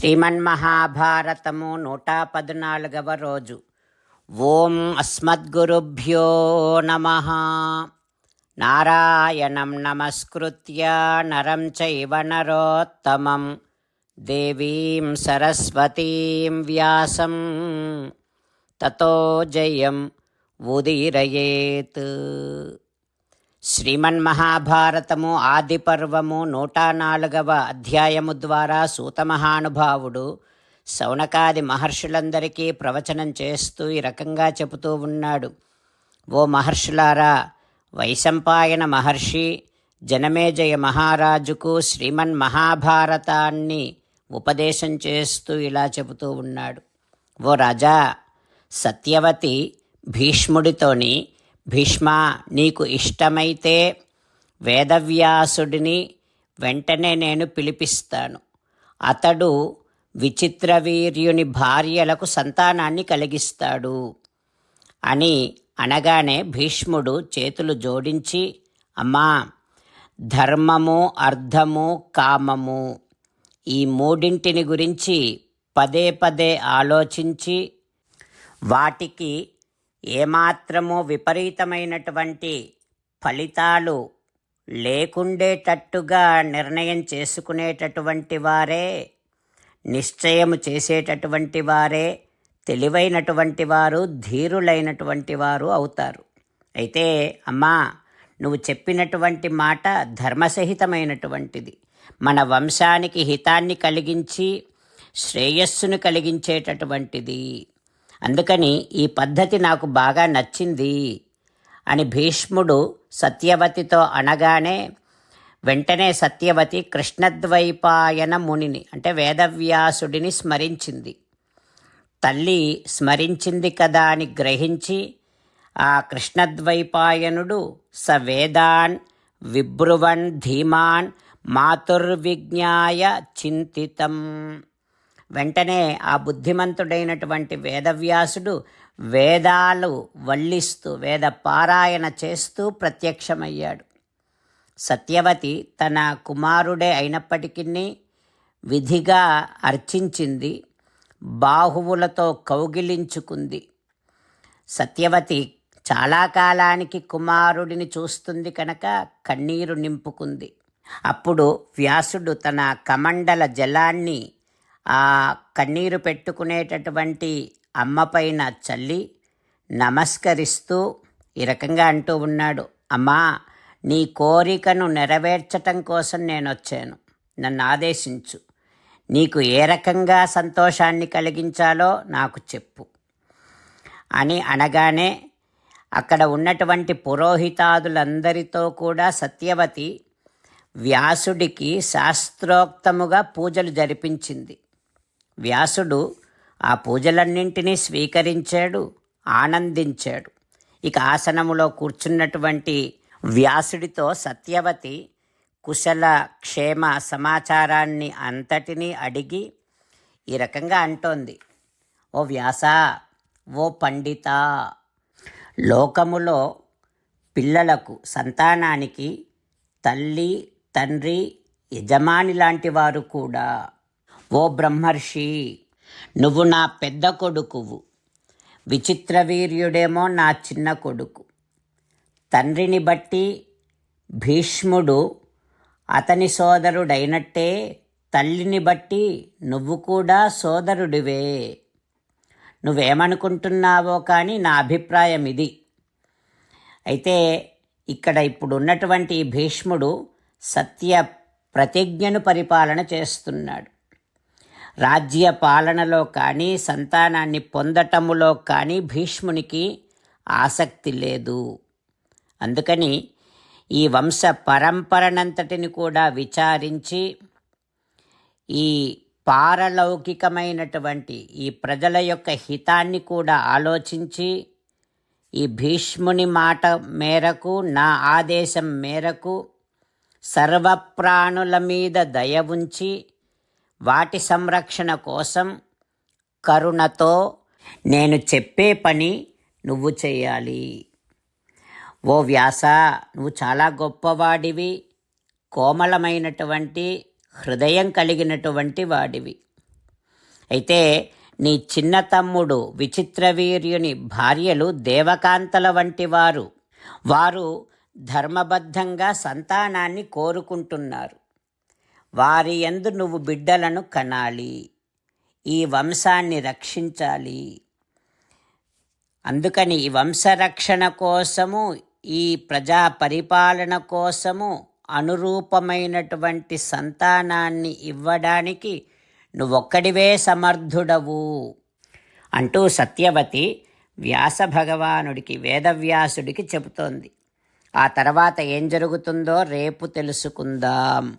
శ్రీమన్మహాభారతము నూట పద్నాలుగవ రోజు. ఓం అస్మద్గురుభ్యో నమ. నారాయణం నమస్కృత్య నరం చైవ నరోత్తమం. దేవీం సరస్వతీం వ్యాసం. తతో జయం ఉదీరయేత్. శ్రీమన్మహాభారతము ఆది పర్వము నూట నాలుగవ అధ్యాయము ద్వారా సూతమహానుభావుడు శౌనకాది మహర్షులందరికీ ప్రవచనం చేస్తూ ఈ రకంగా చెబుతూ ఉన్నాడు. ఓ మహర్షులారా వైశంపాయన మహర్షి జనమేజయ మహారాజుకు శ్రీమన్ మహాభారతాన్ని ఉపదేశం చేస్తూ ఇలా చెబుతూ ఉన్నాడు. ఓ రాజా సత్యవతి భీష్ముడితోని భీష్మ నీకు ఇష్టమైతే వేదవ్యాసుడిని వెంటనే నేను పిలిపిస్తాను. అతడు విచిత్రవీర్యుని భార్యలకు సంతానాన్ని కలిగిస్తాడు అని అనగానే భీష్ముడు చేతులు జోడించి అమ్మా ధర్మము అర్థము కామము ఈ మూడింటిని గురించి పదే పదే ఆలోచించి వాటికి ఏమాత్రము విపరీతమైనటువంటి ఫలితాలు లేకుండేటట్టుగా నిర్ణయం చేసుకునేటటువంటి వారే నిశ్చయము చేసేటటువంటి వారే తెలివైనటువంటి వారు ధీరులైనటువంటి వారు అవుతారు. అయితే అమ్మా నువ్వు చెప్పినటువంటి మాట ధర్మసహితమైనటువంటిది. మన వంశానికి హితాన్ని కలిగించి శ్రేయస్సును కలిగించేటటువంటిది. అందుకని ఈ పద్ధతి నాకు బాగా నచ్చింది అని భీష్ముడు సత్యవతితో అనగానే వెంటనే సత్యవతి కృష్ణద్వైపాయన మునిని అంటే వేదవ్యాసుడిని స్మరించింది. తల్లి స్మరించింది కదా అని గ్రహించి ఆ కృష్ణద్వైపాయనుడు స వేదాన్ విబ్రువన్ ధీమాన్ మాతుర్విజ్ఞాయ చింతితం. వెంటనే ఆ బుద్ధిమంతుడైనటువంటి వేదవ్యాసుడు వేదాలు వల్లిస్తూ వేద పారాయణ చేస్తూ ప్రత్యక్షమయ్యాడు. సత్యవతి తన కుమారుడే అయినప్పటికీ విధిగా అర్చించింది బాహువులతో కౌగిలించుకుంది. సత్యవతి చాలా కాలానికి కుమారుడిని చూస్తుంది కనుక కన్నీరు నింపుకుంది. అప్పుడు వ్యాసుడు తన కమండల జలాన్ని ఆ కన్నీరు పెట్టుకునేటటువంటి అమ్మపైన చల్లి నమస్కరిస్తూ ఈ రకంగా అంటూ ఉన్నాడు అమ్మా నీ కోరికను నెరవేర్చటం కోసం నేను వచ్చాను నన్ను ఆదేశించు. నీకు ఏ రకంగా సంతోషాన్ని కలిగించాలో నాకు చెప్పు అని అనగానే అక్కడ ఉన్నటువంటి పురోహితాదులందరితో కూడా సత్యవతి వ్యాసుడికి శాస్త్రోక్తముగా పూజలు జరిపించింది. వ్యాసుడు ఆ పూజలన్నింటినీ స్వీకరించాడు ఆనందించాడు. ఇక ఆసనములో కూర్చున్నటువంటి వ్యాసుడితో సత్యవతి కుశల క్షేమ సమాచారాన్ని అంతటినీ అడిగి ఈ రకంగా అంటోంది. ఓ వ్యాస ఓ పండిత లోకములో పిల్లలకు సంతానానికి తల్లి తండ్రి యజమాని లాంటి వారు కూడా ఓ బ్రహ్మర్షి నువ్వు నా పెద్ద కొడుకువు. విచిత్రవీర్యుడేమో నా చిన్న కొడుకు. తండ్రిని బట్టి భీష్ముడు అతని సోదరుడైనట్టే తల్లిని బట్టి నువ్వు కూడా సోదరుడివే. నువ్వేమనుకుంటున్నావో కానీ నా అభిప్రాయం ఇది. అయితే ఇక్కడ ఇప్పుడు ఉన్నటువంటి భీష్ముడు సత్య ప్రతిజ్ఞను పరిపాలన చేస్తున్నాడు. రాజ్య పాలనలో కానీ సంతానాన్ని పొందటములో కానీ భీష్మునికి ఆసక్తి లేదు. అందుకని ఈ వంశ పరంపరనంతటిని కూడా విచారించి ఈ పారలౌకికమైనటువంటి ఈ ప్రజల యొక్క హితాన్ని కూడా ఆలోచించి ఈ భీష్ముని మాట మేరకు నా ఆదేశం మేరకు సర్వప్రాణుల మీద దయ ఉంచి వాటి సంరక్షణ కోసం కరుణతో నేను చెప్పే పని నువ్వు చేయాలి ఓ వ్యాస నువ్వు చాలా గొప్పవాడివి కోమలమైనటువంటి హృదయం కలిగినటువంటి వాడివి. అయితే నీ చిన్న తమ్ముడు విచిత్రవీర్యుని భార్యలు దేవకాంతల వంటి వారు. వారు ధర్మబద్ధంగా సంతానాన్ని కోరుకుంటున్నారు. వారి యందు నువ్వు బిడ్డలను కనాలి. ఈ వంశాన్ని రక్షించాలి. అందుకని ఈ వంశరక్షణ కోసము ఈ ప్రజా పరిపాలన కోసము అనురూపమైనటువంటి సంతానాన్ని ఇవ్వడానికి నువ్వొక్కడివే సమర్థుడవు అంటూ సత్యవతి వ్యాస భగవానుడికి వేదవ్యాసుడికి చెబుతోంది. ఆ తర్వాత ఏం జరుగుతుందో రేపు తెలుసుకుందాం.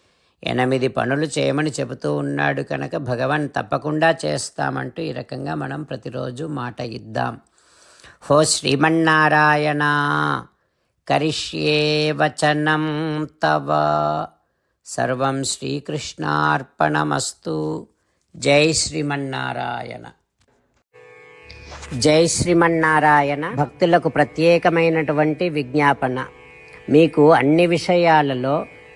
ఎనిమిది పనులు చేయమని చెబుతూ ఉన్నాడు కనుక భగవాన్ తప్పకుండా చేస్తామంటూ ఈ రకంగా మనం ప్రతిరోజు మాట ఇద్దాం. హో శ్రీమన్నారాయణ కరిష్యే వచనం తవ. సర్వం శ్రీకృష్ణార్పణమస్తు. జై శ్రీమన్నారాయణ. జై శ్రీమన్నారాయణ భక్తులకు ప్రత్యేకమైనటువంటి విజ్ఞాపన. మీకు అన్ని విషయాలలో